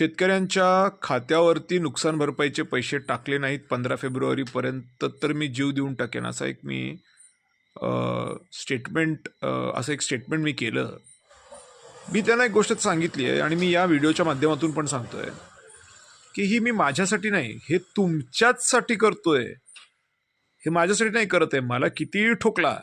शेतकऱ्यांच्या खात्यावरती नुकसान भरपाईचे पैसे टाकले नाहीत पंधरा फेब्रुवारीपर्यंत तर मी जीव देऊन टाकेन असा एक मी स्टेटमेंट असं एक स्टेटमेंट मी केलं. मी त्यांना एक गोष्ट सांगितली आहे आणि मी या व्हिडिओच्या माध्यमातून पण सांगतोय की ही मी माझ्यासाठी नाही हे तुमच्याचसाठी करतोय. हे माझ्यासाठी नाही करत आहे मला कितीही ठोकला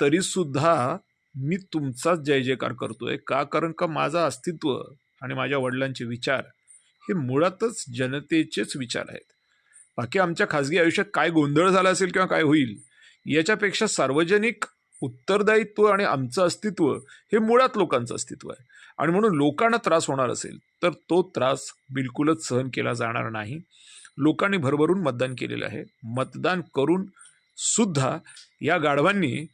तरी सुद्धा मी तुमचाच जय जयकार करतोय. का? कारण का माझं अस्तित्व आणि माझ्या वडिलांचे विचार हे मुळातच जनतेचेच विचार आहेत. बाकी आमच्या खाजगी आयुष्यात काय गोंधळ झाला असेल किंवा काय होईल याच्यापेक्षा सार्वजनिक उत्तरदायित्व आणि आमचं अस्तित्व हे मुळात लोकांचं अस्तित्व आहे. आणि म्हणून लोकांना त्रास होणार असेल तर तो त्रास बिलकुलच सहन केला जाणार नाही. लोकांनी भरभरून मतदान केलेलं आहे. मतदान करून सुद्धा या गाढवांनी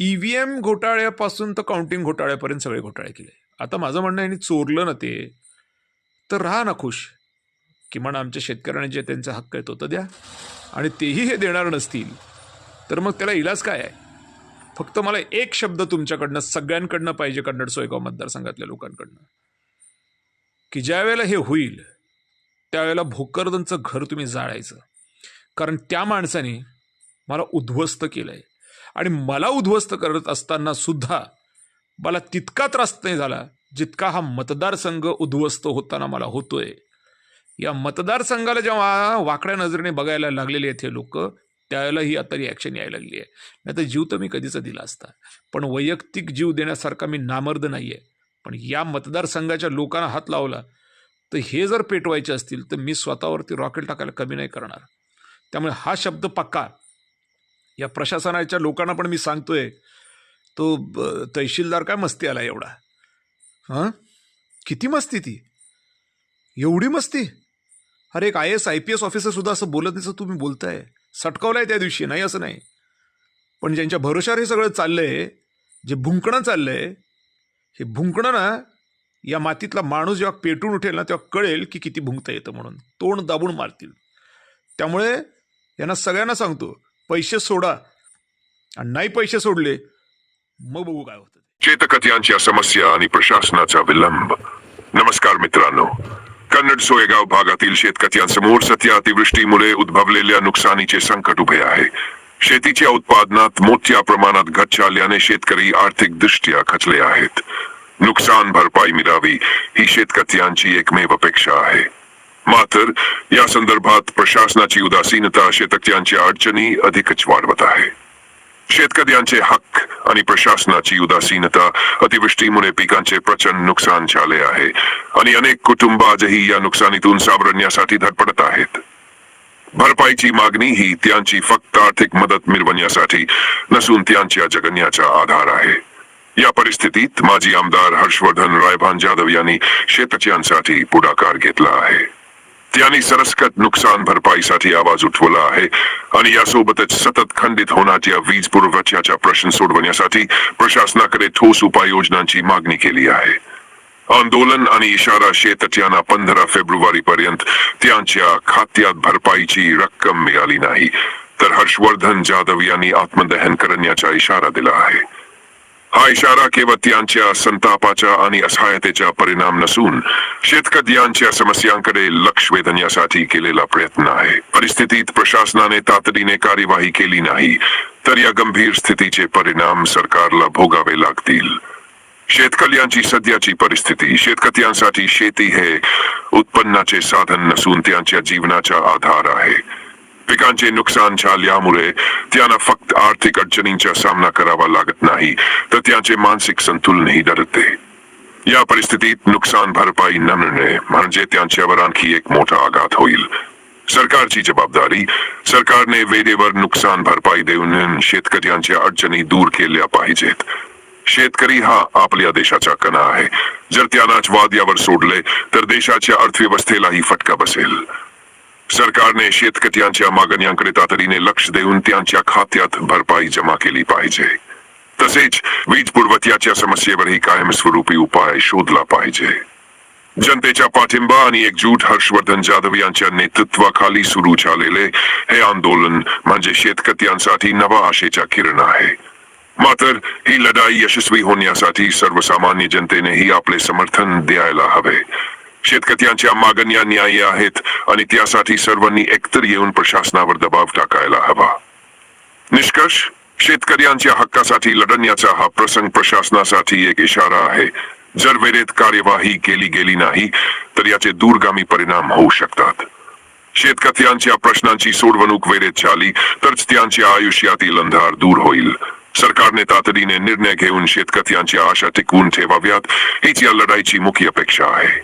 ई व्ही एम घोटाळ्यापासून तर काउंटिंग घोटाळ्यापर्यंत सगळे घोटाळे केले. आता माझं म्हणणं यांनी चोरलं ना ते तर राहा ना खुश. किमान आमच्या शेतकऱ्यांना जे त्यांचा हक्क आहे तो तर द्या. आणि तेही हे देणार नसतील तर मग त्याला इलाज काय आहे? फक्त मला एक शब्द तुमच्याकडनं सगळ्यांकडनं पाहिजे कन्नड सोयगाव मतदारसंघातल्या लोकांकडनं. की ज्यावेळेला हे होईल त्यावेळेला भोकरदनचं घर तुम्ही जाळायचं. कारण त्या माणसाने मला उद्ध्वस्त केलं आहे आणि मला उद्ध्वस्त करत असताना सुद्धा मला तितका त्रास नाही झाला जितका हा मतदारसंघ उद्ध्वस्त होताना मला होतोय. या मतदारसंघाला जेव्हा वाकड्या नजरेने बघायला लागलेले आहेत हे लोक त्यालाही ही आता रिॲक्शन यायला लागली आहे. नाही तर जीव तर मी कधीच दिला असता. पण वैयक्तिक जीव देण्यासारखा मी नामर्द नाही आहे पण या मतदारसंघाच्या लोकांना हात लावला तर हे जर पेटवायचे असतील तर मी स्वतःवरती रॉकेल टाकायला कमी नाही करणार. त्यामुळे हा शब्द पक्का. या प्रशासनाच्या लोकांना पण मी सांगतोय तो ब- तहसीलदार काय मस्ती आला एवढा? हां? किती मस्ती ती? एवढी मस्ती? अरे एक I S I P S ऑफिसरसुद्धा असं बोलत नाही असं तुम्ही बोलताय. आहे त्या दिवशी नाही असं नाही. पण ज्यांच्या भरोशावर हे सगळं चाललं आहे जे भुंकणं चाललं आहे हे भुंकणं ना या मातीतला माणूस जेव्हा पेटून उठेल ना तेव्हा कळेल की किती भुंकता येतं म्हणून. तोंड दाबून मारतील. त्यामुळे यांना सगळ्यांना सांगतो पैसे सोडा. आणि नाही पैसे सोडले मग बघू काय होतं ते. शेतकऱ्यांच्या समस्या आणि प्रशासनाचा विलंब. नमस्कार मित्रांनो. कन्नड सोयगाव भागातील शेतकऱ्यांसमोर सध्या अतिवृष्टीमुळे उद्भवलेल्या नुकसानीचे संकट उभे आहे. शेतीच्या उत्पादनात मोठ्या प्रमाणात घट झाल्याने शेतकरी आर्थिकदृष्ट्या खचले आहेत. नुकसान भरपाई मिळावी ही शेतकऱ्यांची एकमेव अपेक्षा आहे. मात्र या संदर्भात प्रशासनाची उदासीनता शेतकऱ्यांच्या अडचणी अधिकच वाढवत आहे. शेतकऱ्यांचे हक्क आणि प्रशासनाची उदासीनता अतिवृष्टीमुळे पिकांचे प्रचंड नुकसान झाले आहे. आणि अनेक कुटुंब आजही या नुकसानीतून सावरण्यासाठी धडपडत आहेत. भरपाईची मागणी ही त्यांची फक्त आर्थिक मदत मिळवण्यासाठी नसून त्यांच्या जगण्याचा आधार आहे. या परिस्थितीत माजी आमदार हर्षवर्धन रायभान जाधव यांनी शेतकऱ्यांसाठी पुढाकार घेतला आहे. त्यांनी सरसकट नुकसान भरपाईसाठी आवाज उठवला आहे आणि यासोबतच सतत खंडित होणाऱ्या वीज पुरवठ्याचा प्रश्न सोडवण्यासाठी प्रशासनाकडे ठोस उपाययोजनांची मागणी केली आहे। आंदोलन आणि इशारा शेतकऱ्यांना पंधरा फेब्रुवारी पर्यंत त्यांच्या खात्यात भरपाईची रक्कम मिळाली नाही। तर हर्षवर्धन जाधव यांनी आत्मदहन करण्याचा इशारा दिला आहे। हा इशारा केवळ त्यांच्या संतापाचा आणि असहायतेचा परिणाम नसून शेतकऱ्यांच्या समस्यांकडे लक्ष वेधण्यासाठी केलेला प्रयत्न आहे. परिस्थितीत प्रशासनाने तातडीने कार्यवाही केली नाही तर या गंभीर स्थितीचे परिणाम सरकारला भोगावे लागतील. शेतकऱ्यांची सध्याची परिस्थिती शेतकऱ्यांसाठी शेती हे उत्पन्नाचे साधन नसून त्यांच्या जीवनाचा आधार आहे. पिकांचे नुकसान झाल्यामुळे त्यांना फक्त आर्थिक अडचणींचा सामना करावा लागत नाही तर त्यांचे मानसिक संतुलनही डरते या परिस्थितीत नुकसान भरपाई न मिळणे म्हणजे त्यांच्यावर आणखी एक मोठा आघात होईल. सरकारची जबाबदारी सरकारने वेळेवर नुकसान भरपाई देऊन शेतकऱ्यांच्या अडचणी दूर केल्या पाहिजेत. शेतकरी हा आपल्या देशाचा कणा आहे. जर त्यानाच वाद्यावर सोडले तर देशाच्या अर्थव्यवस्थेलाही फटका बसेल. सरकारने शेतकऱ्यांच्या मागण्यांकडे तातडीने लक्ष देऊन त्यांच्या खात्यात भरपाई जमा केली पाहिजे. तसेच वीज पुरवठ्याच्या समस्येवरही कायमस्वरूपी उपाय शोधला पाहिजे. जनतेच्या पाठिंबा आणि एकजूट हर्षवर्धन जाधव यांच्या नेतृत्वाखाली सुरू झालेले हे आंदोलन म्हणजे शेतकऱ्यांसाठी नवा आशेचा किरण आहे. मात्र ही लढाई यशस्वी होण्यासाठी सर्वसामान्य जनतेनेही आपले समर्थन द्यायला हवे. शेतकऱ्यांच्या मागण्या न्याय्य आहेत आणि त्यासाठी सर्वांनी एकतर येऊन प्रशासनावर दबाव टाकायला हवा. निष्कर्ष शेतकऱ्यांच्या हक्कासाठी लढण्याचा हा प्रसंग प्रशासनासाठी एक इशारा आहे. जर वेळेत कार्यवाही केली गेली नाही तर याचे दूरगामी परिणाम होऊ शकतात. शेतकऱ्यांच्या प्रश्नांची सोडवणूक वेळेत झाली तरच त्यांच्या आयुष्यातील अंधार दूर होईल. सरकारने तातडीने निर्णय घेऊन शेतकऱ्यांच्या आशा टिकवून ठेवाव्यात हीच या लढाईची मुख्य अपेक्षा आहे.